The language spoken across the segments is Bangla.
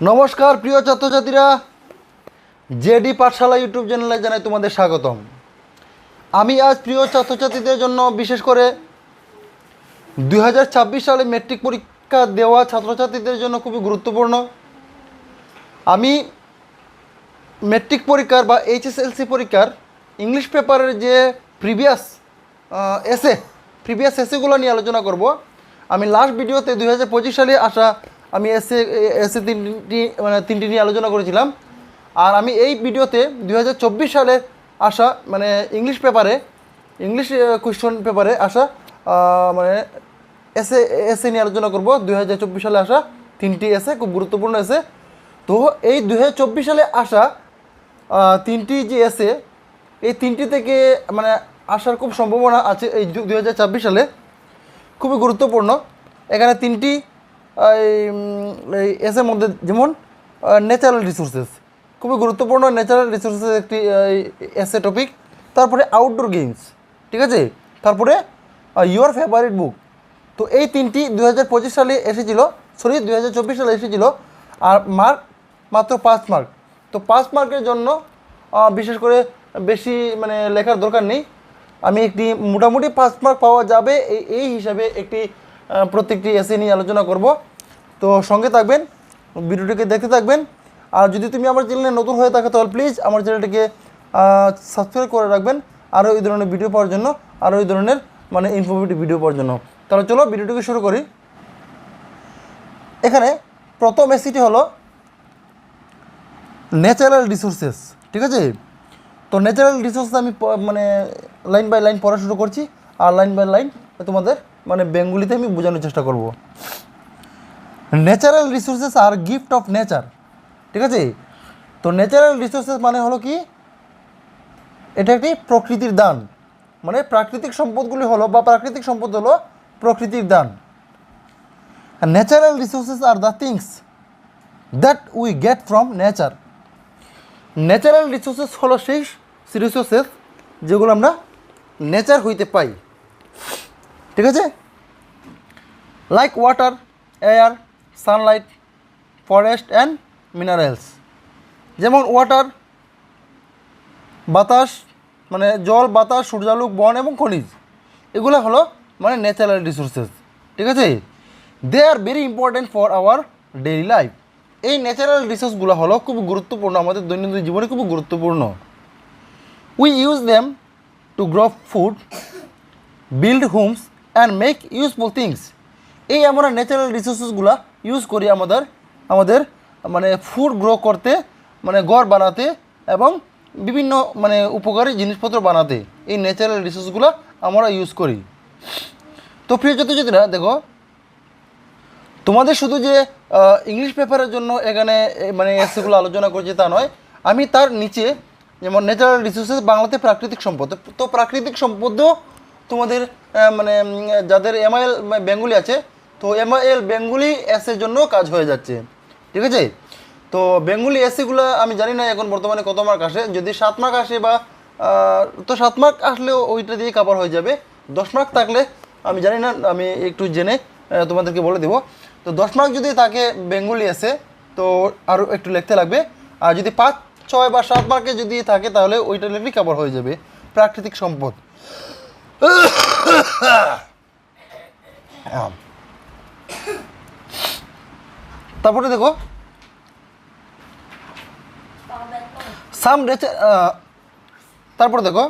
নমস্কার, প্রিয় ছাত্রছাত্রীরা। জেডি পাঠশালা ইউটিউব চ্যানেলে জানাই তোমাদের স্বাগতম। আমি আজ প্রিয় ছাত্রছাত্রীদের জন্য বিশেষ করে দু হাজার ছাব্বিশ সালে মেট্রিক পরীক্ষা দেওয়া ছাত্রছাত্রীদের জন্য খুবই গুরুত্বপূর্ণ। আমি মেট্রিক পরীক্ষার বা এইচএসএলসি পরীক্ষার ইংলিশ পেপারের যে প্রিভিয়াস এসে প্রিভিয়াস এসেগুলো নিয়ে আলোচনা করব। আমি লাস্ট ভিডিওতে দুই হাজার পঁচিশ সালে আসা আমি এসে এসে তিনটি মানে তিনটি নিয়ে আলোচনা করেছিলাম। আর আমি এই ভিডিওতে দু হাজার চব্বিশ সালে আসা মানে ইংলিশ পেপারে ইংলিশ কোয়েশ্চন পেপারে আসা মানে এসে এসে নিয়ে আলোচনা করব। দু হাজার চব্বিশ সালে আসা তিনটি এসে খুব গুরুত্বপূর্ণ এসে তো এই দু হাজার চব্বিশ সালে আসা তিনটি যে এসে এই তিনটি থেকে মানে আসার খুব সম্ভাবনা আছে এই দু হাজার চব্বিশ সালে। খুবই গুরুত্বপূর্ণ। এখানে তিনটি এই, এসের মধ্যে যেমন ন্যাচারাল রিসোর্সেস খুবই গুরুত্বপূর্ণ ন্যাচারাল রিসোর্সেস একটি এসে টপিক তারপরে আউটডোর গেমস ঠিক আছে? তারপরে ইউর ফেভারিট বুক তো এই তিনটি দু হাজার পঁচিশ সালে এসেছিল সরি দু হাজার চব্বিশ সালে এসেছিল আর মার্ক মাত্র পাঁচ মার্ক তো পাঁচ মার্কের জন্য বিশেষ করে বেশি মানে লেখার দরকার নেই আমি একটি মোটামুটি পাঁচ মার্ক পাওয়া যাবে এই হিসাবে একটি প্রত্যেকটি এসে নিয়ে আলোচনা করব। তো সঙ্গে থাকবেন, ভিডিওটিকে দেখতে থাকবেন। আর যদি তুমি আমার চ্যানেলে নতুন হয়ে থাকো, তাহলে প্লিজ আমার চ্যানেলটিকে সাবস্ক্রাইব করে রাখবেন। আরও এই ধরনের ভিডিও পাওয়ার জন্য, আরও এই ধরনের মানে ইনফরমেটিভ ভিডিও পাওয়ার জন্য। তাহলে চলো ভিডিওটিকে শুরু করি। এখানে প্রথম এসিটি হলো ন্যাচারাল রিসোর্সেস ঠিক আছে? তো ন্যাচারাল রিসোর্স আমি মানে লাইন বাই লাইন পড়া শুরু করছি। আর লাইন বাই লাইন তোমাদের মানে বেঙ্গলিতে আমি বোঝানোর চেষ্টা করব। ন্যাচারাল রিসোর্সেস আর গিফট অফ নেচার ঠিক আছে? তো ন্যাচারাল রিসোর্সেস মানে হলো কি? এটা একটি প্রকৃতির দান। মানে প্রাকৃতিক সম্পদগুলি হলো, বা প্রাকৃতিক সম্পদ হলো প্রকৃতির দান। Natural resources are the things that we get from nature natural resources হলো সেই রিসোর্সেস যেগুলো আমরা নেচার হইতে পাই। ঠিক আছে? Like water air sunlight forest and minerals যেমন ওয়াটার বাতাস মানে জল, বাতাস, সূর্যালোক, বন এবং খনিজ। এগুলো হলো মানে ন্যাচারাল রিসোর্সেস ঠিক আছে? They are very important for our daily life এই ন্যাচারাল রিসোর্সগুলো হলো খুব গুরুত্বপূর্ণ, আমাদের দৈনন্দিন জীবনে খুব গুরুত্বপূর্ণ। We use them to grow food build homes and make useful things এই আমরা ন্যাচারাল রিসোর্সেসগুলো ইউজ করি আমাদের আমাদের মানে ফুড গ্রো করতে মানে ঘর বানাতে এবং বিভিন্ন মানে উপকারী জিনিসপত্র বানাতে এই ন্যাচারাল রিসোর্সগুলো আমরা ইউজ করি। তো প্রিয় ছাত্রছাত্রীরা দেখো, তোমাদের শুধু যে ইংলিশ পেপারের জন্য এখানে মানে এসেগুলো আলোচনা করছি তা নয়, আমি তার নিচে যেমন ন্যাচারাল রিসোর্সেস বাংলাতে প্রাকৃতিক সম্পদ, তো প্রাকৃতিক সম্পদও তোমাদের মানে যাদের এমআইএল বেঙ্গুলি আছে, তো এমআইএল বেঙ্গুলি এসের জন্য কাজ হয়ে যাচ্ছে। ঠিক আছে? তো বেঙ্গুলি এসিগুলো আমি জানি না এখন বর্তমানে কত মার্ক আসে। যদি সাত মার্ক আসে বা তো সাত মার্ক আসলেও ওইটা দিয়ে কাভার হয়ে যাবে। দশ মার্ক থাকলে, আমি জানি না, আমি একটু জেনে তোমাদেরকে বলে দেবো। তো দশ মার্ক যদি থাকে বেঙ্গলি এসে তো আরও একটু লিখতে লাগবে। আর যদি পাঁচ, ছয় বা সাত মার্কে যদি থাকে, তাহলে ওইটা লিখলেই কাভার হয়ে যাবে। প্রাকৃতিক সম্পদ। তারপরে দেখো। সাম নেচার তারপর দেখো।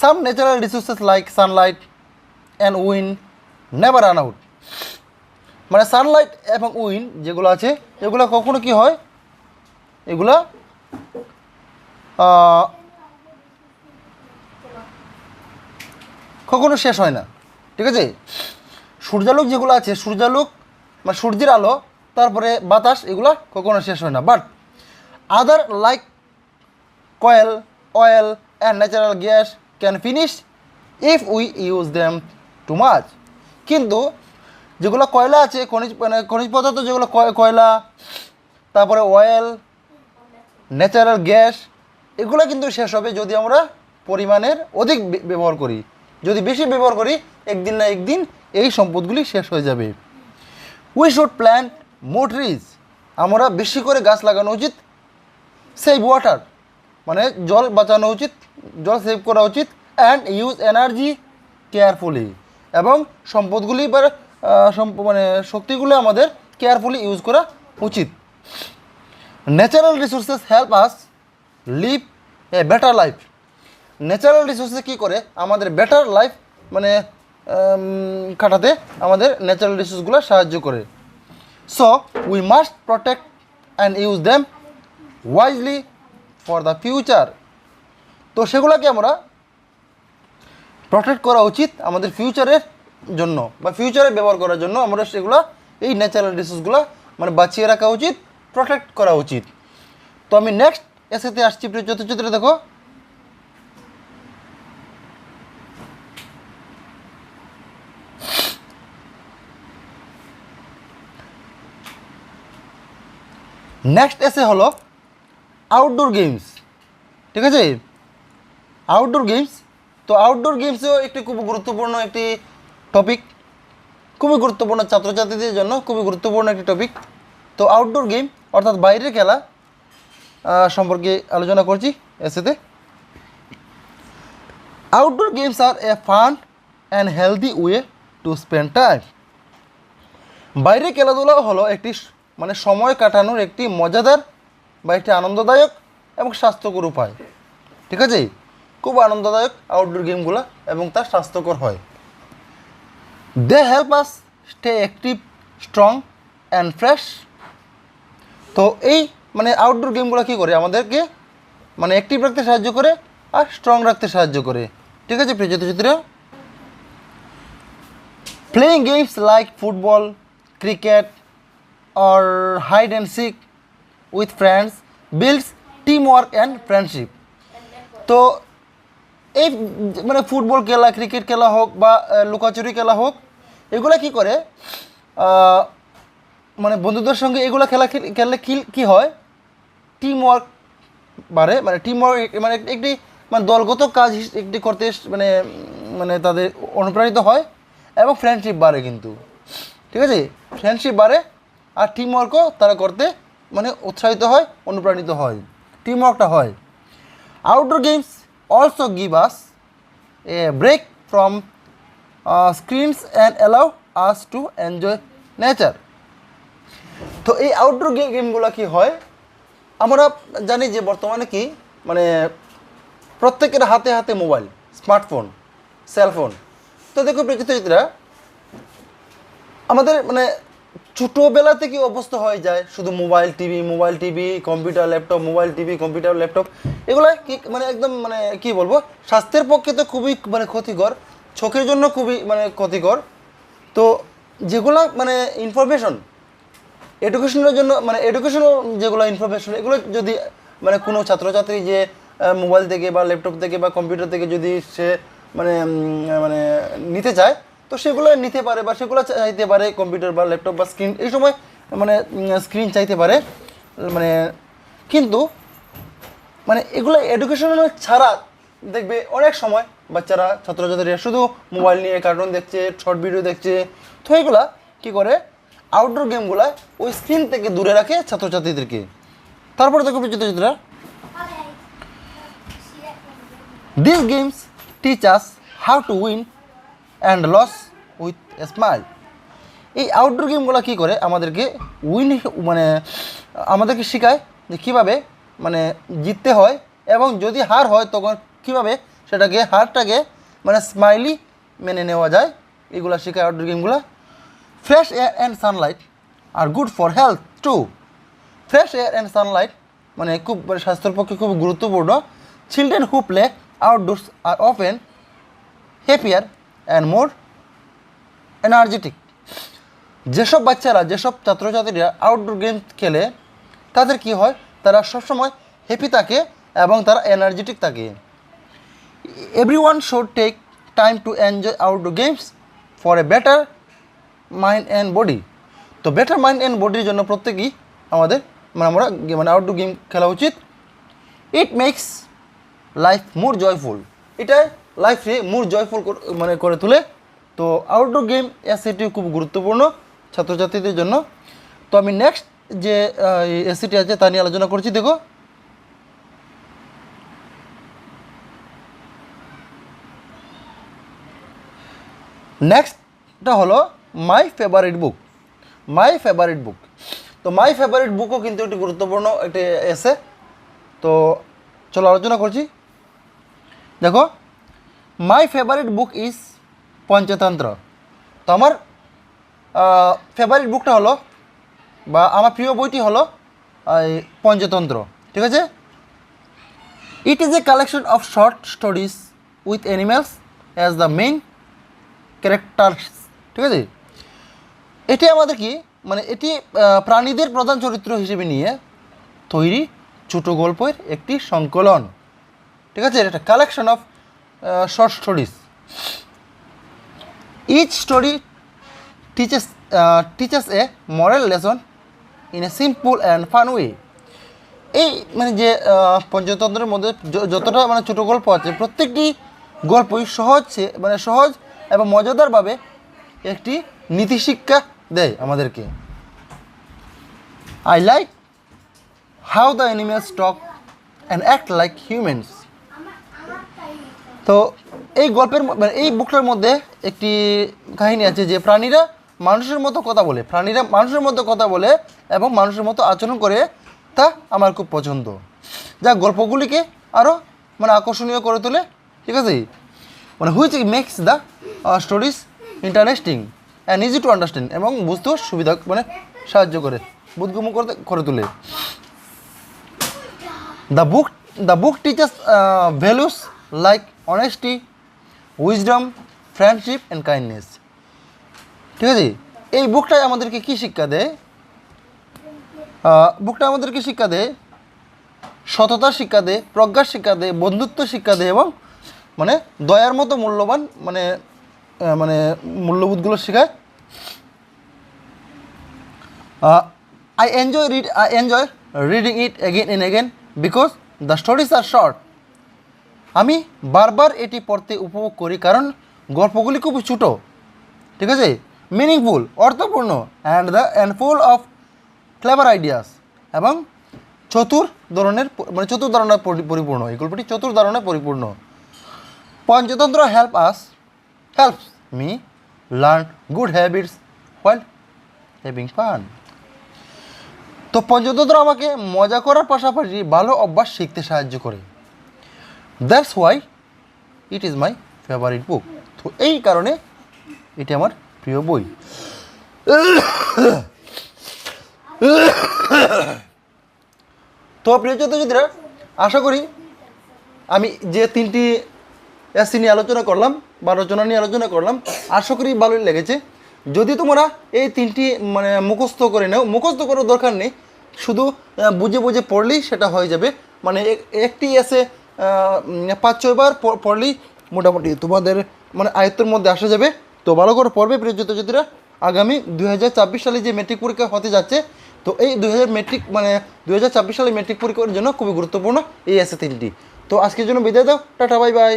Some natural resources like sunlight and wind never run out মানে সানলাইট এবং উইন যেগুলো আছে, এগুলো কখনো কি হয়? এগুলা কখনো শেষ হয় না। ঠিক আছে? সূর্যালোক যেগুলো আছে সূর্যালোক মানে সূর্যের আলো তারপরে বাতাস এগুলো কখনো শেষ হয় না। But other like coil, oil, and natural gas can finish if we use them too much. কিন্তু যেগুলো কয়লা আছে খনিজ মানে খনিজ পদার্থ যেগুলো কয়- কয়লা তারপরে অয়েল ন্যাচারাল গ্যাস এগুলো কিন্তু শেষ হবে যদি আমরা পরিমাণের অধিক ব্যবহার করি। যদি বেশি ব্যবহার করি, একদিন না একদিন এই সম্পদগুলি শেষ হয়ে যাবে। We should plant more trees আমরা বেশি করে গাছ লাগানো উচিত সেভ ওয়াটার মানে জল বাঁচানো উচিত, জল সেভ করা উচিত অ্যান্ড ইউজ এনার্জি কেয়ারফুলি এবং সম্পদগুলি বা মানে শক্তিগুলো আমাদের কেয়ারফুলি ইউজ করা উচিত। Natural resources help us live a better life natural রিসোর্সে কী করে? আমাদের বেটার লাইফ মানে কাটাতে আমাদের ন্যাচারাল রিসোর্সগুলো সাহায্য করে। So we must protect and use them wisely for the future তো সেগুলোকে আমরা প্রোটেক্ট করা উচিত আমাদের ফিউচারের জন্য, বা ফিউচারে ব্যবহার করার জন্য আমরা সেগুলো, এই ন্যাচারাল রিসোর্সগুলো মানে বাঁচিয়ে রাখা উচিত প্রোটেক্ট করা উচিত। তো আমি নেক্সট এসেতে আসছি, প্রিয় চতুর্চিত্রে দেখো। নেক্সট এসে হলো আউটডোর গেমস ঠিক আছে? আউটডোর গেমস তো আউটডোর গেমসও একটি খুব গুরুত্বপূর্ণ একটি টপিক খুবই গুরুত্বপূর্ণ ছাত্রছাত্রীদের জন্য খুবই গুরুত্বপূর্ণ একটি টপিক তো আউটডোর গেম অর্থাৎ বাইরের খেলা সম্পর্কে আলোচনা করছি এসেতে outdoor games are a fun and healthy way to spend time বাইরে খেলাধুলা হলো একটি মানে সময় কাটানোর একটি মজাদার বা একটি আনন্দদায়ক এবং স্বাস্থ্যকর উপায়। ঠিক আছে? খুব আনন্দদায়ক আউটডোর গেমগুলো এবং তা স্বাস্থ্যকর হয়। They help us stay active strong and fresh তো এই মানে আউটডোর গেমগুলো কী করে? আমাদেরকে মানে অ্যাক্টিভ রাখতে সাহায্য করে আর স্ট্রং রাখতে সাহায্য করে। ঠিক আছে প্রিয় ছাত্রছাত্রীরা Playing games like football cricket, or hide and seek with friends builds teamwork and friendship. তো এই মানে ফুটবল খেলা ক্রিকেট খেলা হোক বা লুকাচুরি খেলা হোক, এগুলো কি করে? মানে বন্ধুদের সঙ্গে এগুলো খেলা খেল- খেললে কি, কী হয়? টিম ওয়ার্ক বাড়ে মানে টিম ওয়ার্ক মানে একটি মানে দলগত কাজ একটি করতে মানে মানে তাদের অনুপ্রাণিত হয় এবং ফ্রেন্ডশিপ বাড়ে কিন্তু। ঠিক আছে? ফ্রেন্ডশিপ বাড়ে আর টিম ওয়ার্কও তারা করতে মানে উৎসাহিত হয়, অনুপ্রাণিত হয়। টিম ওয়ার্কটা হয় outdoor games also give us a break from screens and allow us to enjoy nature তো এই আউটডোর গেমগুলো কি হয়? আমরা জানি যে বর্তমানে কি মানে প্রত্যেকের হাতে হাতে মোবাইল স্মার্টফোন সেলফোন তো দেখো প্রকৃতিরা আমাদের মানে ছোটোবেলা থেকে অভ্যস্ত হয়ে যায়। শুধু mobile TV mobile TV, computer laptop, mobile TV, computer laptop, এগুলো কি মানে একদম মানে কি বলব? স্বাস্থ্যের পক্ষে তো খুবই মানে ক্ষতিকর, চোখের জন্য খুবই মানে ক্ষতিকর। তো যেগুলো মানে ইনফরমেশন এডুকেশনের জন্য মানে এডুকেশনাল যেগুলো ইনফরমেশন এগুলো যদি মানে কোনো ছাত্রছাত্রী যে মোবাইল থেকে বা ল্যাপটপ থেকে বা কম্পিউটার থেকে যদি সে মানে মানে নিতে চায় তো সেগুলো নিতে পারে বা সেগুলো চাইতে পারে কম্পিউটার বা ল্যাপটপ বা স্ক্রিন। এই সময় মানে স্ক্রিন চাইতে পারে মানে কিন্তু মানে এগুলো এডুকেশনাল ছাড়া দেখবে অনেক সময় বাচ্চারা ছাত্রছাত্রীরা শুধু মোবাইল নিয়ে কার্টুন দেখছে শর্ট ভিডিও দেখছে। তো এগুলা কী করে? আউটডোর গেমগুলা ওই স্ক্রিন থেকে দূরে রাখে ছাত্রছাত্রীদেরকে। তারপরে দেখো ছাত্রছাত্রীরা this games teach us how to win and loss with smile এই আউটডোর গেমগুলো কী করে? আমাদেরকে উইন মানে আমাদেরকে শেখায় যে কীভাবে মানে জিততে হয় এবং যদি হার হয় তখন কীভাবে সেটাকে, হারটাকে মানে স্মাইলি মেনে নেওয়া যায়। এগুলো শেখায় আউটডোর গেমগুলো fresh air and sunlight are good for health to fresh air and sunlight মানে খুব মানে স্বাস্থ্যের পক্ষে খুব গুরুত্বপূর্ণ। Children who play outdoors are often happier and more energetic যেসব বাচ্চারা, যেসব ছাত্রছাত্রীরা আউটডোর গেম খেলে, তাদের কি হয়? তারা সবসময় হ্যাপি থাকে এবং তারা এনার্জেটিক থাকে। Everyone should take time to enjoy outdoor games for a better mind and body তো বেটার মাইন্ড অ্যান্ড বডির জন্য প্রত্যেকেই আমাদের মানে আমরা মানে আউটডোর গেম খেলা উচিত। It makes life more joyful এটা লাইফে মোর জয়ফুল মানে করে তোলে। তো আউটডোর গেম এসিটি খুব গুরুত্বপূর্ণ ছাত্রছাত্রীদের জন্য। তো আমি নেক্সট যে এসিটি আছে তা নিয়ে আলোচনা করছি, দেখো। নেক্সটটা হলো মাই ফেভারিট বুক মাই ফেভারিট বুক তো মাই ফেভারিট বুকও কিন্তু একটি গুরুত্বপূর্ণ একটি এসে তো চলো আলোচনা করছি। দেখো my favourite book is Panchatantra তো আমার ফেভারিট বুকটা হলো, বা আমার প্রিয় বইটি হলো পঞ্চতন্ত্র, ঠিক আছে? It is a collection of short stories with animals as the main characters ঠিক আছে? এটি আমাদের কি মানে এটি প্রাণীদের প্রধান চরিত্র হিসেবে নিয়ে তৈরি ছোটো গল্পের একটি সংকলন, ঠিক আছে? এটা collection of short stories each story teaches teaches a moral lesson in a simple and fun way এই মানে যে পঞ্চতন্ত্রের মধ্যে যতটা মানে ছোটো গল্প আছে, প্রত্যেকটি গল্পই সহজ মানে সহজ এবং মজাদারভাবে একটি নীতিশিক্ষা দেয় আমাদেরকে। I like how the animals talk and act like humans তো এই গল্পের মানে এই বুকটার মধ্যে একটি কাহিনী আছে যে প্রাণীরা মানুষের মতো কথা বলে, প্রাণীরা মানুষের মতো কথা বলে এবং মানুষের মতো আচরণ করে তা আমার খুব পছন্দ। যা গল্পগুলিকে আরও মানে আকর্ষণীয় করে তোলে, ঠিক আছে? মানে which makes the stories interesting and easy to understand এবং বুঝতেও সুবিধা মানে সাহায্য করে, বোধগম্য করতে, করে তোলে। The book the book teaches values values honesty wisdom friendship and kindness ঠিক আছে? এই বুকটাই আমাদেরকে কী শিক্ষা দেয়? বুকটা আমাদেরকে শিক্ষা দেয়, সততা শিক্ষা দেয় প্রজ্ঞা শিক্ষা দেয়, বন্ধুত্ব শিক্ষা দেয় এবং মানে দয়ার মতো মূল্যবান মানে মানে মূল্যবোধগুলো শেখায়। I enjoy read I enjoy reading it again and again because the stories are short আমি বারবার এটি পড়তে উপভোগ করি, কারণ গল্পগুলি খুব ছোটো। ঠিক আছে? মিনিংফুল অর্থপূর্ণ and the and full of clever ideas এবং চতুর ধরনের মানে চতুর ধারণার পরিপূর্ণ। এই গল্পটি চতুর ধারণায় পরিপূর্ণ। Panchatantra help us helps me learn good habits while having fun তো পঞ্চতন্ত্র আমাকে মজা করার পাশাপাশি ভালো অভ্যাস শিখতে সাহায্য করে। That's why it is my favourite book তো এই কারণে এটি আমার প্রিয় বই। তো প্রিয় ছাত্রছাত্রীরা আশা করি আমি যে তিনটি এসি নিয়ে আলোচনা করলাম বা রচনা নিয়ে আলোচনা করলাম, আশা করি ভালোই লেগেছে। যদি তোমরা এই তিনটি মানে মুখস্থ করে নাও, মুখস্থ করার দরকার নেই, শুধু বুঝে বুঝে পড়লেই সেটা হয়ে যাবে। মানে এক- একটি এসে পাঁচ ছয়বার বার পড়লেই মোটামুটি তোমাদের মানে আয়ত্তের মধ্যে আসা যাবে। তো ভালো করে পড়বে প্রিয় ছাত্রছাত্রীরা আগামী দুই সালে যে মেট্রিক পরীক্ষা হতে যাচ্ছে, তো এই দু হাজার মেট্রিক মানে দুই সালে মেট্রিক পরীক্ষার জন্য খুবই গুরুত্বপূর্ণ এই এসে তিনটি। তো আজকের জন্য বিদায় দাও, টাটা বাই বাই